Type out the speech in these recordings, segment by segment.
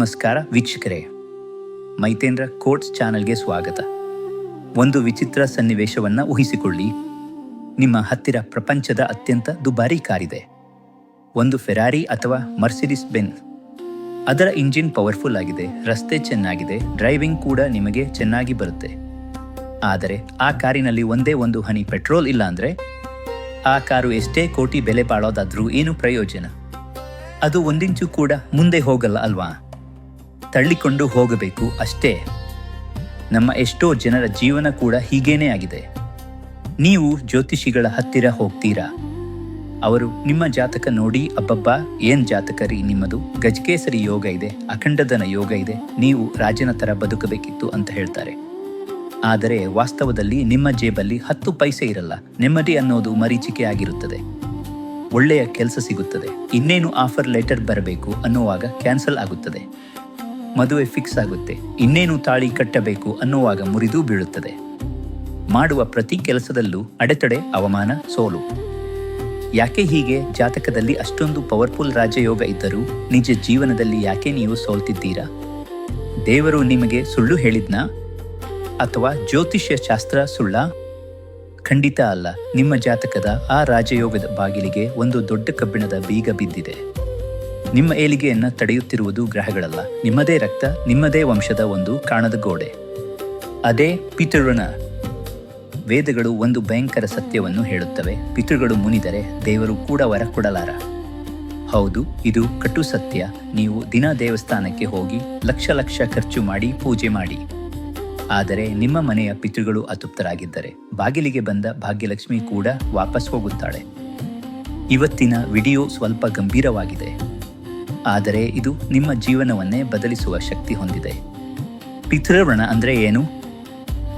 ನಮಸ್ಕಾರ ವೀಕ್ಷಕರೇ. ಮೈತೇಂದ್ರ ಕೋಟ್ಸ್ ಚಾನೆಲ್ಗೆ ಸ್ವಾಗತ. ಒಂದು ವಿಚಿತ್ರ ಸನ್ನಿವೇಶವನ್ನು ಊಹಿಸಿಕೊಳ್ಳಿ. ನಿಮ್ಮ ಹತ್ತಿರ ಪ್ರಪಂಚದ ಅತ್ಯಂತ ದುಬಾರಿ ಕಾರಿದೆ. ಒಂದು ಫೆರಾರಿ ಅಥವಾ ಮರ್ಸಿಡಿಸ್ ಬೆನ್ ಅದರ ಇಂಜಿನ್ ಪವರ್ಫುಲ್ ಆಗಿದೆ, ರಸ್ತೆ ಚೆನ್ನಾಗಿದೆ, ಡ್ರೈವಿಂಗ್ ಕೂಡ ನಿಮಗೆ ಚೆನ್ನಾಗಿ ಬರುತ್ತೆ. ಆದರೆ ಆ ಕಾರಿನಲ್ಲಿ ಒಂದೇ ಒಂದು ಹನಿ ಪೆಟ್ರೋಲ್ ಇಲ್ಲ ಅಂದ್ರೆ? ಆ ಕಾರು ಎಷ್ಟೇ ಕೋಟಿ ಬೆಲೆ ಬಾಳೋದಾದರೂ ಏನು ಪ್ರಯೋಜನ? ಅದು ಒಂದಿಂಚು ಕೂಡ ಮುಂದೆ ಹೋಗಲ್ಲ ಅಲ್ವಾ? ತಳ್ಳಿಕೊಂಡು ಹೋಗಬೇಕು ಅಷ್ಟೇ. ನಮ್ಮ ಎಷ್ಟೋ ಜನರ ಜೀವನ ಕೂಡ ಹೀಗೇನೇ ಆಗಿದೆ. ನೀವು ಜ್ಯೋತಿಷಿಗಳ ಹತ್ತಿರ ಹೋಗ್ತೀರಾ? ಅವರು ನಿಮ್ಮ ಜಾತಕ ನೋಡಿ, ಅಬ್ಬಬ್ಬಾ, ಏನ್ ಜಾತಕ ರೀ ನಿಮ್ಮದು? ಗಜಕೇಸರಿ ಯೋಗ ಇದೆ, ಅಖಂಡದನ ಯೋಗ ಇದೆ, ನೀವು ರಾಜನ ತರ ಬದುಕಬೇಕಿತ್ತು ಅಂತ ಹೇಳ್ತಾರೆ. ಆದರೆ ವಾಸ್ತವದಲ್ಲಿ ನಿಮ್ಮ ಜೇಬಲ್ಲಿ ಹತ್ತು ಪೈಸೆ ಇರಲ್ಲ, ನೆಮ್ಮದಿ ಅನ್ನೋದು ಮರೀಚಿಕೆ ಆಗಿರುತ್ತದೆ. ಒಳ್ಳೆಯ ಕೆಲಸ ಸಿಗುತ್ತದೆ. ಇನ್ನೇನು ಆಫರ್ ಲೆಟರ್ ಬರಬೇಕು ಅನ್ನುವಾಗ ಕ್ಯಾನ್ಸಲ್ ಆಗುತ್ತದೆ. ಮದುವೆ ಫಿಕ್ಸ್ ಆಗುತ್ತೆ. ಇನ್ನೇನು ತಾಳಿ ಕಟ್ಟಬೇಕು ಅನ್ನುವಾಗ ಮುರಿದು ಬೀಳುತ್ತದೆ. ಮಾಡುವ ಪ್ರತಿ ಕೆಲಸದಲ್ಲೂ ಅಡೆತಡೆ, ಅವಮಾನ, ಸೋಲು. ಯಾಕೆ ಹೀಗೆ? ಜಾತಕದಲ್ಲಿ ಅಷ್ಟೊಂದು ಪವರ್ಫುಲ್ ರಾಜಯೋಗ ಇದ್ದರೂ ನಿಜ ಜೀವನದಲ್ಲಿ ಯಾಕೆ ನೀವು ಸೋಲ್ತಿದ್ದೀರಾ? ದೇವರು ನಿಮಗೆ ಸುಳ್ಳು ಹೇಳಿದ್ನಾ? ಅಥವಾ ಜ್ಯೋತಿಷ್ಯ ಶಾಸ್ತ್ರ ಸುಳ್ಳ? ಖಂಡಿತ ಅಲ್ಲ. ನಿಮ್ಮ ಜಾತಕದ ಆ ರಾಜಯೋಗದ ಬಾಗಿಲಿಗೆ ಒಂದು ದೊಡ್ಡ ಕಬ್ಬಿಣದ ಬೀಗ ಬಿದ್ದಿದೆ. ನಿಮ್ಮ ಏಳಿಗೆಯನ್ನು ತಡೆಯುತ್ತಿರುವುದು ಗ್ರಹಗಳಲ್ಲ. ನಿಮ್ಮದೇ ರಕ್ತ, ನಿಮ್ಮದೇ ವಂಶದ ಒಂದು ಕಾಣದ ಗೋಡೆ. ಅದೇ ಪಿತೃಋಣ. ವೇದಗಳು ಒಂದು ಭಯಂಕರ ಸತ್ಯವನ್ನು ಹೇಳುತ್ತವೆ. ಪಿತೃಗಳು ಮುನಿದರೆ ದೇವರು ಕೂಡ ವರ ಕೊಡಲಾರ ಹೌದು, ಇದು ಕಟು ಸತ್ಯ. ನೀವು ದಿನ ದೇವಸ್ಥಾನಕ್ಕೆ ಹೋಗಿ ಲಕ್ಷ ಲಕ್ಷ ಖರ್ಚು ಮಾಡಿ ಪೂಜೆ ಮಾಡಿ. ಆದರೆ ನಿಮ್ಮ ಮನೆಯ ಪಿತೃಗಳು ಅತೃಪ್ತರಾಗಿದ್ದರೆ ಬಾಗಿಲಿಗೆ ಬಂದ ಭಾಗ್ಯಲಕ್ಷ್ಮಿ ಕೂಡ ವಾಪಸ್ ಹೋಗುತ್ತಾಳೆ. ಇವತ್ತಿನ ವಿಡಿಯೋ ಸ್ವಲ್ಪ ಗಂಭೀರವಾಗಿದೆ. ಆದರೆ ಇದು ನಿಮ್ಮ ಜೀವನವನ್ನೇ ಬದಲಿಸುವ ಶಕ್ತಿ ಹೊಂದಿದೆ. ಪಿತೃವ್ರಣ ಅಂದರೆ ಏನು?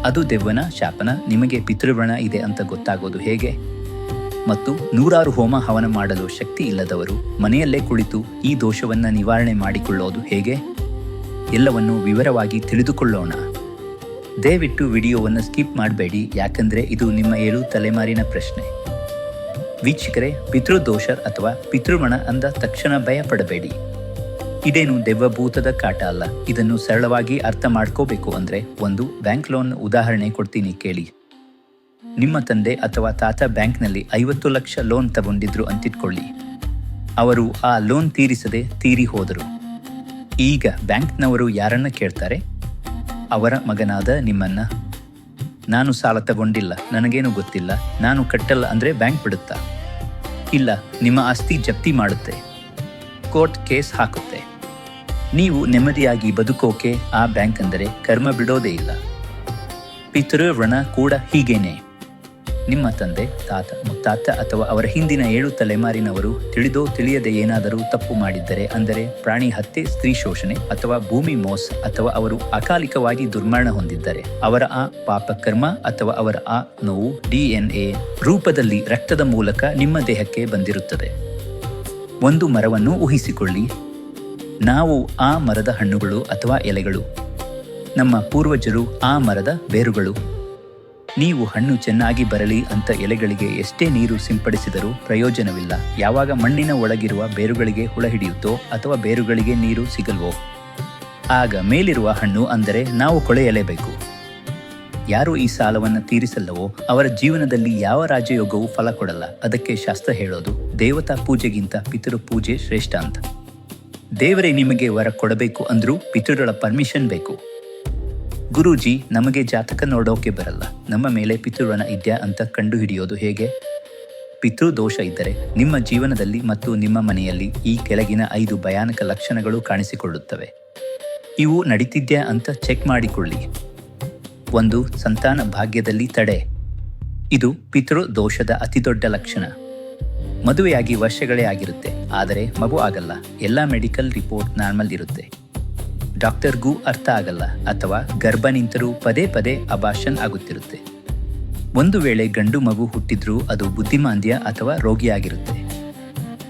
ಅದು ದೆವ್ವನ ಶಾಪನ ನಿಮಗೆ ಪಿತೃವ್ರಣ ಇದೆ ಅಂತ ಗೊತ್ತಾಗೋದು ಹೇಗೆ? ಮತ್ತು ನೂರಾರು ಹೋಮ ಹವನ ಮಾಡಲು ಶಕ್ತಿ ಇಲ್ಲದವರು ಮನೆಯಲ್ಲೇ ಕುಳಿತು ಈ ದೋಷವನ್ನು ನಿವಾರಣೆ ಮಾಡಿಕೊಳ್ಳೋದು ಹೇಗೆ? ಎಲ್ಲವನ್ನು ವಿವರವಾಗಿ ತಿಳಿದುಕೊಳ್ಳೋಣ. ದಯವಿಟ್ಟು ವಿಡಿಯೋವನ್ನು ಸ್ಕಿಪ್ ಮಾಡಬೇಡಿ, ಯಾಕಂದರೆ ಇದು ನಿಮ್ಮ ಏಳು ತಲೆಮಾರಿನ ಪ್ರಶ್ನೆ. ವೀಕ್ಷಕರೇ ಪಿತೃದೋಷ ಅಥವಾ ಪಿತೃಮಣ ಅಂದ ತಕ್ಷಣ ಭಯ ಪಡಬೇಡಿ ಇದೇನು ದೆವ್ವಭೂತದ ಕಾಟ ಅಲ್ಲ. ಇದನ್ನು ಸರಳವಾಗಿ ಅರ್ಥ ಮಾಡ್ಕೋಬೇಕು ಅಂದರೆ ಒಂದು ಬ್ಯಾಂಕ್ ಲೋನ್ ಉದಾಹರಣೆ ಕೊಡ್ತೀನಿ ಕೇಳಿ. ನಿಮ್ಮ ತಂದೆ ಅಥವಾ ತಾತ ಬ್ಯಾಂಕ್ನಲ್ಲಿ ಐವತ್ತು ಲಕ್ಷ ಲೋನ್ ತಗೊಂಡಿದ್ರು ಅಂತಿಟ್ಕೊಳ್ಳಿ. ಅವರು ಆ ಲೋನ್ ತೀರಿಸದೆ ತೀರಿ ಹೋದರು. ಈಗ ಬ್ಯಾಂಕ್ನವರು ಯಾರನ್ನ ಕೇಳ್ತಾರೆ? ಅವರ ಮಗನಾದ ನಿಮ್ಮನ್ನ. ನಾನು ಸಾಲ ತಗೊಂಡಿಲ್ಲ, ನನಗೇನು ಗೊತ್ತಿಲ್ಲ. ನಾನು ಕಟ್ಟಲ್ಲ ಅಂದ್ರೆ ಬ್ಯಾಂಕ್ ಬಿಡುತ್ತಾ. ಇಲ್ಲ, ನಿಮ್ಮ ಆಸ್ತಿ ಜಪ್ತಿ ಮಾಡುತ್ತೆ. ಕೋರ್ಟ್ ಕೇಸ್ ಹಾಕುತ್ತೆ. ನೀವು ನೆಮ್ಮದಿಯಾಗಿ ಬದುಕೋಕೆ ಆ ಬ್ಯಾಂಕ್ ಅಂದರೆ ಕರ್ಮ ಬಿಡೋದೇ ಇಲ್ಲ. ಪಿತೃವ್ರಣ ಕೂಡ ಹೀಗೇನೆ. ನಿಮ್ಮ ತಂದೆ, ತಾತ, ಮುತ್ತಾತ ಅಥವಾ ಅವರ ಹಿಂದಿನ ಏಳು ತಲೆಮಾರಿನವರು ತಿಳಿದೋ ತಿಳಿಯದೆ ಏನಾದರೂ ತಪ್ಪು ಮಾಡಿದ್ದರೆ ಅಂದರೆ ಪ್ರಾಣಿ ಹತ್ಯೆ, ಸ್ತ್ರೀ ಶೋಷಣೆ ಅಥವಾ ಭೂಮಿ ಮೋಸ ಅಥವಾ ಅವರು ಅಕಾಲಿಕವಾಗಿ ದುರ್ಮರಣ ಹೊಂದಿದ್ದರೆ, ಅವರ ಆ ಪಾಪಕರ್ಮ ಅಥವಾ ಅವರ ಆ ನೋವು ಡಿಎನ್ಎ ರೂಪದಲ್ಲಿ ರಕ್ತದ ಮೂಲಕ ನಿಮ್ಮ ದೇಹಕ್ಕೆ ಬಂದಿರುತ್ತದೆ. ಒಂದು ಮರವನ್ನು ಊಹಿಸಿಕೊಳ್ಳಿ. ನಾವು ಆ ಮರದ ಹಣ್ಣುಗಳು ಅಥವಾ ಎಲೆಗಳು. ನಮ್ಮ ಪೂರ್ವಜರು ಆ ಮರದ ಬೇರುಗಳು. ನೀವು ಹಣ್ಣು ಚೆನ್ನಾಗಿ ಬರಲಿ ಅಂತ ಎಲೆಗಳಿಗೆ ಎಷ್ಟೇ ನೀರು ಸಿಂಪಡಿಸಿದರೂ ಪ್ರಯೋಜನವಿಲ್ಲ. ಯಾವಾಗ ಮಣ್ಣಿನ ಒಳಗಿರುವ ಬೇರುಗಳಿಗೆ ಹುಳ ಹಿಡಿಯುತ್ತೋ ಅಥವಾ ಬೇರುಗಳಿಗೆ ನೀರು ಸಿಗಲ್ವೋ? ಆಗ ಮೇಲಿರುವ ಹಣ್ಣು ಅಂದರೆ ನಾವು ಕೊಳೆಯಲೇಬೇಕು ಯಾರು ಈ ಸಾಲವನ್ನು ತೀರಿಸಲ್ಲವೋ ಅವರ ಜೀವನದಲ್ಲಿ ಯಾವ ರಾಜಯೋಗವೂ ಫಲ ಕೊಡಲ್ಲ. ಅದಕ್ಕೆ ಶಾಸ್ತ್ರ ಹೇಳೋದು, ದೇವತಾ ಪೂಜೆಗಿಂತ ಪಿತೃ ಪೂಜೆ ಶ್ರೇಷ್ಠ ಅಂತ. ದೇವರೇ ನಿಮಗೆ ವರ ಕೊಡಬೇಕು ಅಂದರೂ ಪಿತೃಗಳ ಪರ್ಮಿಷನ್ ಬೇಕು. ಗುರೂಜಿ ನಮಗೆ ಜಾತಕ ನೋಡೋಕೆ ಬರಲ್ಲ. ನಮ್ಮ ಮೇಲೆ ಪಿತೃಋಣ ಇದೆಯಾ ಅಂತ ಕಂಡು ಹಿಡಿಯೋದು ಹೇಗೆ? ಪಿತೃ ದೋಷ ಇದ್ದರೆ ನಿಮ್ಮ ಜೀವನದಲ್ಲಿ ಮತ್ತು ನಿಮ್ಮ ಮನೆಯಲ್ಲಿ ಈ ಕೆಳಗಿನ ಐದು ಭಯಾನಕ ಲಕ್ಷಣಗಳು ಕಾಣಿಸಿಕೊಳ್ಳುತ್ತವೆ. ಇವು ನಡೀತಿದ್ಯಾ ಅಂತ ಚೆಕ್ ಮಾಡಿಕೊಳ್ಳಿ. ಒಂದು, ಸಂತಾನ ಭಾಗ್ಯದಲ್ಲಿ ತಡೆ. ಇದು ಪಿತೃ ದೋಷದ ಅತಿದೊಡ್ಡ ಲಕ್ಷಣ. ಮದುವೆಯಾಗಿ ವರ್ಷಗಳೇ ಆಗಿರುತ್ತೆ, ಆದರೆ ಮಗು ಆಗಲ್ಲ. ಎಲ್ಲ ಮೆಡಿಕಲ್ ರಿಪೋರ್ಟ್ ನಾರ್ಮಲ್ ಇರುತ್ತೆ. ಡಾಕ್ಟರ್ಗೂ ಅರ್ಥ ಆಗಲ್ಲ ಅಥವಾ ಗರ್ಭ ನಿಂತರೂ ಪದೇ ಪದೇ ಅಭಾಷನ್ ಆಗುತ್ತಿರುತ್ತೆ. ಒಂದು ವೇಳೆ ಗಂಡು ಮಗು ಹುಟ್ಟಿದ್ರೂ ಅದು ಬುದ್ಧಿಮಾಂದ್ಯ ಅಥವಾ ರೋಗಿಯಾಗಿರುತ್ತೆ.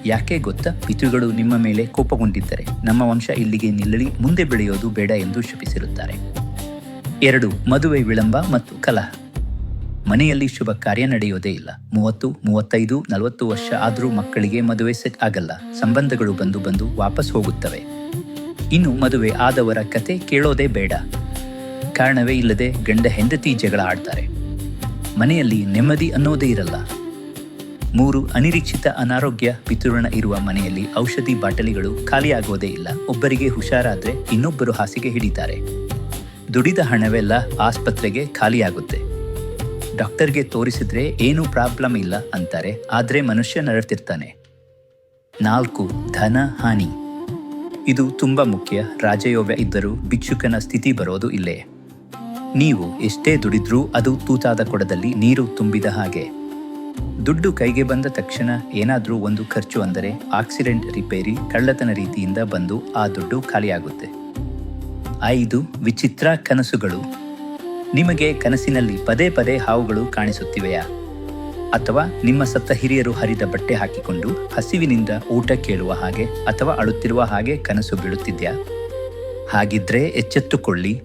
ಯಾಕೆ ಗೊತ್ತಾ? ಪಿತೃಗಳು ನಿಮ್ಮ ಮೇಲೆ ಕೋಪಗೊಂಡಿದ್ದರೆ ನಮ್ಮ ವಂಶ ಇಲ್ಲಿಗೆ ನಿಲ್ಲಲಿ, ಮುಂದೆ ಬೆಳೆಯೋದು ಬೇಡ ಎಂದು ಶಪಿಸಿರುತ್ತಾರೆ. ಎರಡು, ಮದುವೆ ವಿಳಂಬ ಮತ್ತು ಕಲಹ. ಮನೆಯಲ್ಲಿ ಶುಭ ಕಾರ್ಯ ನಡೆಯೋದೇ ಇಲ್ಲ. ಮೂವತ್ತು, ಮೂವತ್ತೈದು, ನಲವತ್ತು ವರ್ಷ ಆದರೂ ಮಕ್ಕಳಿಗೆ ಮದುವೆ ಸೆಟ್ ಆಗಲ್ಲ. ಸಂಬಂಧಗಳು ಬಂದು ಬಂದು ವಾಪಸ್ ಹೋಗುತ್ತವೆ. ಇನ್ನು ಮದುವೆ ಆದವರ ಕತೆ ಕೇಳೋದೇ ಬೇಡ. ಕಾರಣವೇ ಇಲ್ಲದೆ ಗಂಡ ಹೆಂಡತಿ ಜಗಳ ಆಡ್ತಾರೆ. ಮನೆಯಲ್ಲಿ ನೆಮ್ಮದಿ ಅನ್ನೋದೇ ಇರಲ್ಲ. ಮೂರು, ಅನಿರೀಕ್ಷಿತ ಅನಾರೋಗ್ಯ ಪಿತೂರಣ ಇರುವ ಮನೆಯಲ್ಲಿ ಔಷಧಿ ಬಾಟಲಿಗಳು ಖಾಲಿಯಾಗೋದೇ ಇಲ್ಲ. ಒಬ್ಬರಿಗೆ ಹುಷಾರಾದ್ರೆ ಇನ್ನೊಬ್ಬರು ಹಾಸಿಗೆ ಹಿಡಿತಾರೆ. ದುಡಿದ ಹಣವೆಲ್ಲ ಆಸ್ಪತ್ರೆಗೆ ಖಾಲಿಯಾಗುತ್ತೆ. ಡಾಕ್ಟರ್ಗೆ ತೋರಿಸಿದ್ರೆ ಏನೂ ಪ್ರಾಬ್ಲಮ್ ಇಲ್ಲ ಅಂತಾರೆ, ಆದರೆ ಮನುಷ್ಯ ನರಳ್ತಿರ್ತಾನೆ. ನಾಲ್ಕು, ಧನ, ಹಾನಿ. ಇದು ತುಂಬ ಮುಖ್ಯ. ರಾಜಯೋಗ ಇದ್ದರೂ ಭಿಕ್ಷುಕನ ಸ್ಥಿತಿ ಬರೋದು ಇಲ್ಲೇ. ನೀವು ಎಷ್ಟೇ ದುಡಿದ್ರೂ ಅದು ತೂತಾದ ಕೊಡದಲ್ಲಿ ನೀರು ತುಂಬಿದ ಹಾಗೆ. ದುಡ್ಡು ಕೈಗೆ ಬಂದ ತಕ್ಷಣ ಏನಾದರೂ ಒಂದು ಖರ್ಚು ಅಂದರೆ ಆಕ್ಸಿಡೆಂಟ್ ರಿಪೇರಿ ಕಳ್ಳತನ ರೀತಿಯಿಂದ ಬಂದು ಆ ದುಡ್ಡು ಖಾಲಿಯಾಗುತ್ತೆ. ಐದು, ವಿಚಿತ್ರ ಕನಸುಗಳು. ನಿಮಗೆ ಕನಸಿನಲ್ಲಿ ಪದೇ ಪದೇ ಹಾವುಗಳು ಕಾಣಿಸುತ್ತಿವೆಯಾ? ಅಥವಾ ನಿಮ್ಮ ಸತ್ತ ಹಿರಿಯರು ಹರಿದ ಬಟ್ಟೆ ಹಾಕಿಕೊಂಡು ಹಸಿವಿನಿಂದ ಊಟ ಕೇಳುವ ಹಾಗೆ ಅಥವಾ ಅಳುತ್ತಿರುವ ಹಾಗೆ ಕನಸು ಬೀಳುತ್ತಿದ್ಯಾ? ಹಾಗಿದ್ರೆ ಎಚ್ಚೆತ್ತುಕೊಳ್ಳಿ.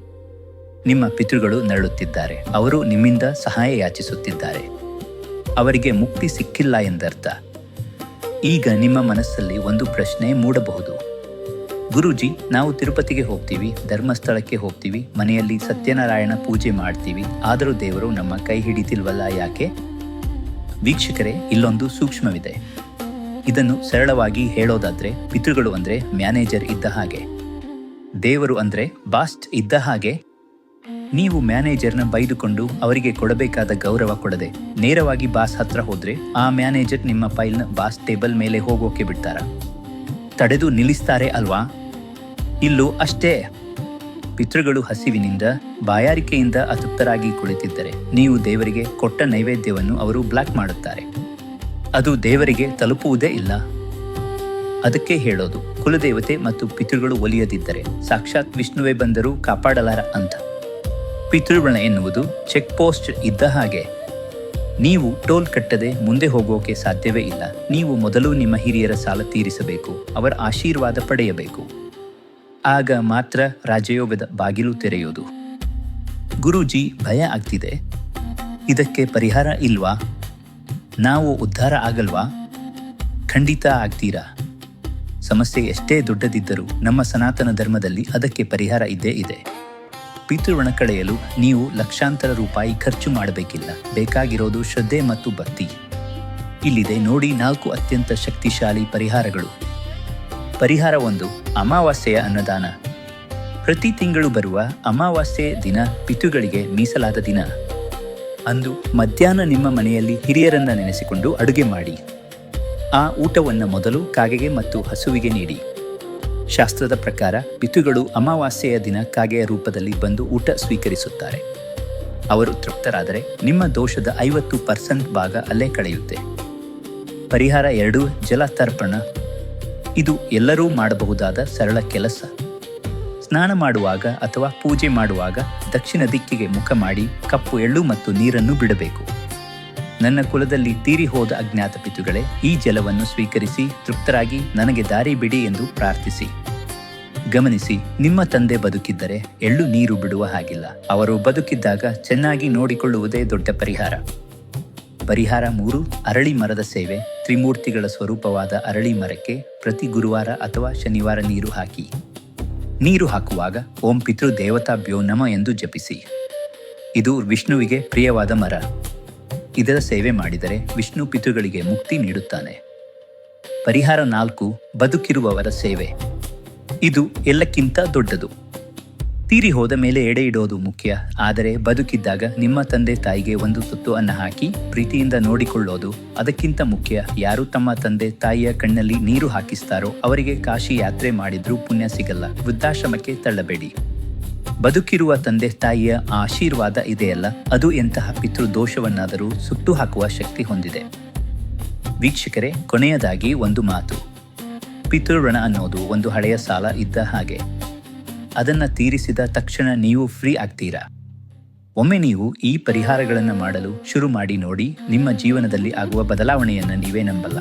ನಿಮ್ಮ ಪಿತೃಗಳು ನರಳುತ್ತಿದ್ದಾರೆ. ಅವರು ನಿಮ್ಮಿಂದ ಸಹಾಯ ಯಾಚಿಸುತ್ತಿದ್ದಾರೆ. ಅವರಿಗೆ ಮುಕ್ತಿ ಸಿಕ್ಕಿಲ್ಲ ಎಂದರ್ಥ. ಈಗ ನಿಮ್ಮ ಮನಸ್ಸಲ್ಲಿ ಒಂದು ಪ್ರಶ್ನೆ ಮೂಡಬಹುದು. ಗುರೂಜಿ, ನಾವು ತಿರುಪತಿಗೆ ಹೋಗ್ತೀವಿ, ಧರ್ಮಸ್ಥಳಕ್ಕೆ ಹೋಗ್ತೀವಿ, ಮನೆಯಲ್ಲಿ ಸತ್ಯನಾರಾಯಣ ಪೂಜೆ ಮಾಡ್ತೀವಿ, ಆದರೂ ದೇವರು ನಮ್ಮ ಕೈ ಹಿಡಿತಿಲ್ವಲ್ಲ ಯಾಕೆ? ವೀಕ್ಷಕರೇ, ಇಲ್ಲೊಂದು ಸೂಕ್ಷ್ಮವಿದೆ. ಇದನ್ನು ಸರಳವಾಗಿ ಹೇಳೋದಾದ್ರೆ, ಪಿತೃಗಳು ಅಂದ್ರೆ ಮ್ಯಾನೇಜರ್ ಇದ್ದ ಹಾಗೆ. ದೇವರು ಅಂದ್ರೆ ಬಾಸ್ಟ್ ಇದ್ದ ಹಾಗೆ. ನೀವು ಮ್ಯಾನೇಜರ್ನ ಬೈದುಕೊಂಡು ಅವರಿಗೆ ಕೊಡಬೇಕಾದ ಗೌರವ ಕೊಡದೆ, ನೇರವಾಗಿ ಬಾಸ್ ಹತ್ರ ಹೋದ್ರೆ ಆ ಮ್ಯಾನೇಜರ್ ನಿಮ್ಮ ಫೈಲ್ನ ಬಾಸ್ ಟೇಬಲ್ ಮೇಲೆ ಹೋಗೋಕೆ ಬಿಡ್ತಾರ? ತಡೆದು ನಿಲ್ಲಿಸ್ತಾರೆ ಅಲ್ವಾ? ಇಲ್ಲೂ ಅಷ್ಟೇ. ಪಿತೃಗಳು ಹಸಿವಿನಿಂದ, ಬಾಯಾರಿಕೆಯಿಂದ ಅತೃಪ್ತರಾಗಿ ಕುಳಿತಿದ್ದರೆ, ನೀವು ದೇವರಿಗೆ ಕೊಟ್ಟ ನೈವೇದ್ಯವನ್ನು ಅವರು ಬ್ಲಾಕ್ ಮಾಡುತ್ತಾರೆ. ಅದು ದೇವರಿಗೆ ತಲುಪುವುದೇ ಇಲ್ಲ. ಅದಕ್ಕೆ ಹೇಳೋದು, ಕುಲದೇವತೆ ಮತ್ತು ಪಿತೃಗಳು ಒಲಿಯದಿದ್ದರೆ, ಸಾಕ್ಷಾತ್ ವಿಷ್ಣುವೇ ಬಂದರೂ ಕಾಪಾಡಲಾರ ಅಂತ ಪಿತೃಬಣ ಎನ್ನುವುದು ಚೆಕ್ ಪೋಸ್ಟ್ ಇದ್ದ ಹಾಗೆ. ನೀವು ಟೋಲ್ ಕಟ್ಟದೆ ಮುಂದೆ ಹೋಗೋಕೆ ಸಾಧ್ಯವೇ ಇಲ್ಲ. ನೀವು ಮೊದಲು ನಿಮ್ಮ ಹಿರಿಯರ ಸಾಲ ತೀರಿಸಬೇಕು, ಅವರ ಆಶೀರ್ವಾದ ಪಡೆಯಬೇಕು. ಆಗ ಮಾತ್ರ ರಾಜಯೋಗದ ಬಾಗಿಲು ತೆರೆಯೋದು. ಗುರೂಜಿ ಭಯ ಆಗ್ತಿದೆ. ಇದಕ್ಕೆ ಪರಿಹಾರ ಇಲ್ವಾ? ನಾವು ಉದ್ಧಾರ ಆಗಲ್ವಾ? ಖಂಡಿತ ಆಗ್ತೀರಾ? ಸಮಸ್ಯೆ ಎಷ್ಟೇ ದೊಡ್ಡದಿದ್ದರೂ ನಮ್ಮ ಸನಾತನ ಧರ್ಮದಲ್ಲಿ ಅದಕ್ಕೆ ಪರಿಹಾರ ಇದ್ದೇ ಇದೆ. ಪಿತೃಋಣ ಕಳೆಯಲು ನೀವು ಲಕ್ಷಾಂತರ ರೂಪಾಯಿ ಖರ್ಚು ಮಾಡಬೇಕಿಲ್ಲ. ಬೇಕಾಗಿರೋದು ಶ್ರದ್ಧೆ ಮತ್ತು ಭಕ್ತಿ. ಇಲ್ಲಿದೆ ನೋಡಿ ನಾಲ್ಕು ಅತ್ಯಂತ ಶಕ್ತಿಶಾಲಿ ಪರಿಹಾರಗಳು. ಪರಿಹಾರ ಒಂದು ಅಮಾವಾಸ್ಯೆಯ ಅನ್ನದಾನ. ಪ್ರತಿ ತಿಂಗಳು ಬರುವ ಅಮಾವಾಸ್ಯೆ ದಿನ ಪಿತುಗಳಿಗೆ ಮೀಸಲಾದ ದಿನ. ಅಂದು ಮಧ್ಯಾಹ್ನ ನಿಮ್ಮ ಮನೆಯಲ್ಲಿ ಹಿರಿಯರನ್ನ ನೆನೆಸಿಕೊಂಡು ಅಡುಗೆ ಮಾಡಿ. ಆ ಊಟವನ್ನು ಮೊದಲು ಕಾಗೆಗೆ ಮತ್ತು ಹಸುವಿಗೆ ನೀಡಿ. ಶಾಸ್ತ್ರದ ಪ್ರಕಾರ ಪಿತುಗಳು ಅಮಾವಾಸ್ಯೆಯ ದಿನ ಕಾಗೆಯ ರೂಪದಲ್ಲಿ ಬಂದು ಊಟ ಸ್ವೀಕರಿಸುತ್ತಾರೆ. ಅವರು ತೃಪ್ತರಾದರೆ ನಿಮ್ಮ ದೋಷದ ಐವತ್ತು ಪರ್ಸೆಂಟ್ ಭಾಗ ಅಲ್ಲೇ ಕಳೆಯುತ್ತೆ. ಪರಿಹಾರ ಎರಡು ಜಲ ತರ್ಪಣ ಇದು ಎಲ್ಲರೂ ಮಾಡಬಹುದಾದ ಸರಳ ಕೆಲಸ. ಸ್ನಾನ ಮಾಡುವಾಗ ಅಥವಾ ಪೂಜೆ ಮಾಡುವಾಗ ದಕ್ಷಿಣ ದಿಕ್ಕಿಗೆ ಮುಖ ಮಾಡಿ ಕಪ್ಪು ಎಳ್ಳು ಮತ್ತು ನೀರನ್ನು ಬಿಡಬೇಕು. ನನ್ನ ಕುಲದಲ್ಲಿ ತೀರಿ ಹೋದ ಅಜ್ಞಾತ ಪಿತುಗಳೇ, ಈ ಜಲವನ್ನು ಸ್ವೀಕರಿಸಿ ತೃಪ್ತರಾಗಿ ನನಗೆ ದಾರಿ ಬಿಡಿ ಎಂದು ಪ್ರಾರ್ಥಿಸಿ. ಗಮನಿಸಿ, ನಿಮ್ಮ ತಂದೆ ಬದುಕಿದ್ದರೆ ಎಳ್ಳು ನೀರು ಬಿಡುವ ಹಾಗಿಲ್ಲ. ಅವರು ಬದುಕಿದ್ದಾಗ ಚೆನ್ನಾಗಿ ನೋಡಿಕೊಳ್ಳುವುದೇ ದೊಡ್ಡ ಪರಿಹಾರ. ಪರಿಹಾರ ಮೂರು, ಅರಳಿ ಮರದ ಸೇವೆ. ತ್ರಿಮೂರ್ತಿಗಳ ಸ್ವರೂಪವಾದ ಅರಳಿ ಮರಕ್ಕೆ ಪ್ರತಿ ಗುರುವಾರ ಅಥವಾ ಶನಿವಾರ ನೀರು ಹಾಕಿ. ನೀರು ಹಾಕುವಾಗ, ಓಂ ಪಿತೃ ದೇವತಾಭ್ಯೋ ನಮ ಎಂದು ಜಪಿಸಿ. ಇದು ವಿಷ್ಣುವಿಗೆ ಪ್ರಿಯವಾದ ಮರ. ಇದರ ಸೇವೆ ಮಾಡಿದರೆ ವಿಷ್ಣು ಪಿತೃಗಳಿಗೆ ಮುಕ್ತಿ ನೀಡುತ್ತಾನೆ. ಪರಿಹಾರ ನಾಲ್ಕು, ಬದುಕಿರುವವರ ಸೇವೆ. ಇದು ಎಲ್ಲಕ್ಕಿಂತ ದೊಡ್ಡದು. ತೀರಿ ಹೋದ ಮೇಲೆ ಎಡೆ ಇಡೋದು ಮುಖ್ಯ. ಆದರೆ ಬದುಕಿದ್ದಾಗ ನಿಮ್ಮ ತಂದೆ ತಾಯಿಗೆ ಒಂದು ತುತ್ತು ಅನ್ನ ಹಾಕಿ ಪ್ರೀತಿಯಿಂದ ನೋಡಿಕೊಳ್ಳೋದು ಅದಕ್ಕಿಂತ ಮುಖ್ಯ. ಯಾರು ತಮ್ಮ ತಂದೆ ತಾಯಿಯ ಕಣ್ಣಲ್ಲಿ ನೀರು ಹಾಕಿಸ್ತಾರೋ ಅವರಿಗೆ ಕಾಶಿ ಯಾತ್ರೆ ಮಾಡಿದ್ರೂ ಪುಣ್ಯ ಸಿಗಲ್ಲ. ವೃದ್ಧಾಶ್ರಮಕ್ಕೆ ತಳ್ಳಬೇಡಿ. ಬದುಕಿರುವ ತಂದೆ ತಾಯಿಯ ಆಶೀರ್ವಾದ ಇದೆಯಲ್ಲ, ಅದು ಎಂತಹ ಪಿತೃ ದೋಷವನ್ನಾದರೂ ಸುಟ್ಟು ಹಾಕುವ ಶಕ್ತಿ ಹೊಂದಿದೆ. ವೀಕ್ಷಕರೇ, ಕೊನೆಯದಾಗಿ ಒಂದು ಮಾತು. ಪಿತೃಋಣ ಅನ್ನೋದು ಒಂದು ಹಳೆಯ ಸಾಲ ಇದ್ದ ಹಾಗೆ. ಅದನ್ನ ತೀರಿಸಿದ ತಕ್ಷಣ ನೀವು ಫ್ರೀ ಆಗ್ತೀರಾ? ಒಮ್ಮೆ ನೀವು ಈ ಪರಿಹಾರಗಳನ್ನು ಮಾಡಲು ಶುರು ಮಾಡಿ ನೋಡಿ, ನಿಮ್ಮ ಜೀವನದಲ್ಲಿ ಆಗುವ ಬದಲಾವಣೆಯನ್ನು ನೀವೇ ನಂಬಲ್ಲ.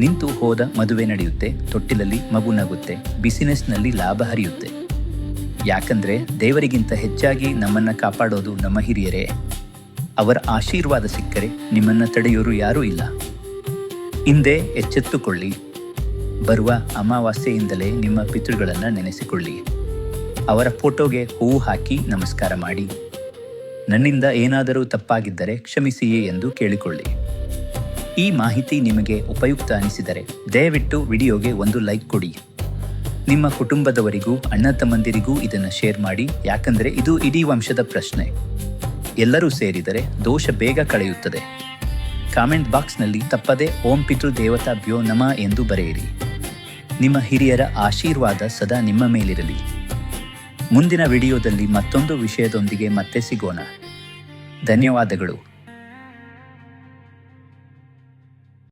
ನಿಂತು ಹೋದ ಮದುವೆ ನಡೆಯುತ್ತೆ, ತೊಟ್ಟಿಲಲ್ಲಿ ಮಗು ನಗುತ್ತೆ ಬಿಸಿನೆಸ್ನಲ್ಲಿ ಲಾಭ ಹರಿಯುತ್ತೆ. ಯಾಕಂದ್ರೆ ದೇವರಿಗಿಂತ ಹೆಚ್ಚಾಗಿ ನಮ್ಮನ್ನು ಕಾಪಾಡೋದು ನಮ್ಮ ಹಿರಿಯರೇ. ಅವರ ಆಶೀರ್ವಾದ ಸಿಕ್ಕರೆ ನಿಮ್ಮನ್ನು ತಡೆಯೋರು ಯಾರೂ ಇಲ್ಲ. ಹಿಂದೆ ಎಚ್ಚೆತ್ತುಕೊಳ್ಳಿ. ಬರುವ ಅಮಾವಾಸ್ಯೆಯಿಂದಲೇ ನಿಮ್ಮ ಪಿತೃಗಳನ್ನು ನೆನೆಸಿಕೊಳ್ಳಿ. ಅವರ ಫೋಟೋಗೆ ಹೂವು ಹಾಕಿ ನಮಸ್ಕಾರ ಮಾಡಿ. ನನ್ನಿಂದ ಏನಾದರೂ ತಪ್ಪಾಗಿದ್ದರೆ ಕ್ಷಮಿಸಿಯೇ ಎಂದು ಕೇಳಿಕೊಳ್ಳಿ. ಈ ಮಾಹಿತಿ ನಿಮಗೆ ಉಪಯುಕ್ತ ಅನಿಸಿದರೆ ದಯವಿಟ್ಟು ವಿಡಿಯೋಗೆ ಒಂದು ಲೈಕ್ ಕೊಡಿ. ನಿಮ್ಮ ಕುಟುಂಬದವರಿಗೂ, ಅಣ್ಣ ತಮ್ಮಂದಿರಿಗೂ ಇದನ್ನು ಶೇರ್ ಮಾಡಿ, ಯಾಕಂದರೆ ಇದು ಇಡೀ ವಂಶದ ಪ್ರಶ್ನೆ. ಎಲ್ಲರೂ ಸೇರಿದರೆ ದೋಷ ಬೇಗ ಕಳೆಯುತ್ತದೆ. ಕಾಮೆಂಟ್ ಬಾಕ್ಸ್ನಲ್ಲಿ ತಪ್ಪದೆ ಓಂ ಪಿತೃ ದೇವತಾ ಬ್ಯೋ ನಮ ಎಂದು ಬರೆಯಿರಿ. ನಿಮ್ಮ ಹಿರಿಯರ ಆಶೀರ್ವಾದ ಸದಾ ನಿಮ್ಮ ಮೇಲಿರಲಿ. ಮುಂದಿನ ವಿಡಿಯೋದಲ್ಲಿ ಮತ್ತೊಂದು ವಿಷಯದೊಂದಿಗೆ ಮತ್ತೆ ಸಿಗೋಣ. ಧನ್ಯವಾದಗಳು.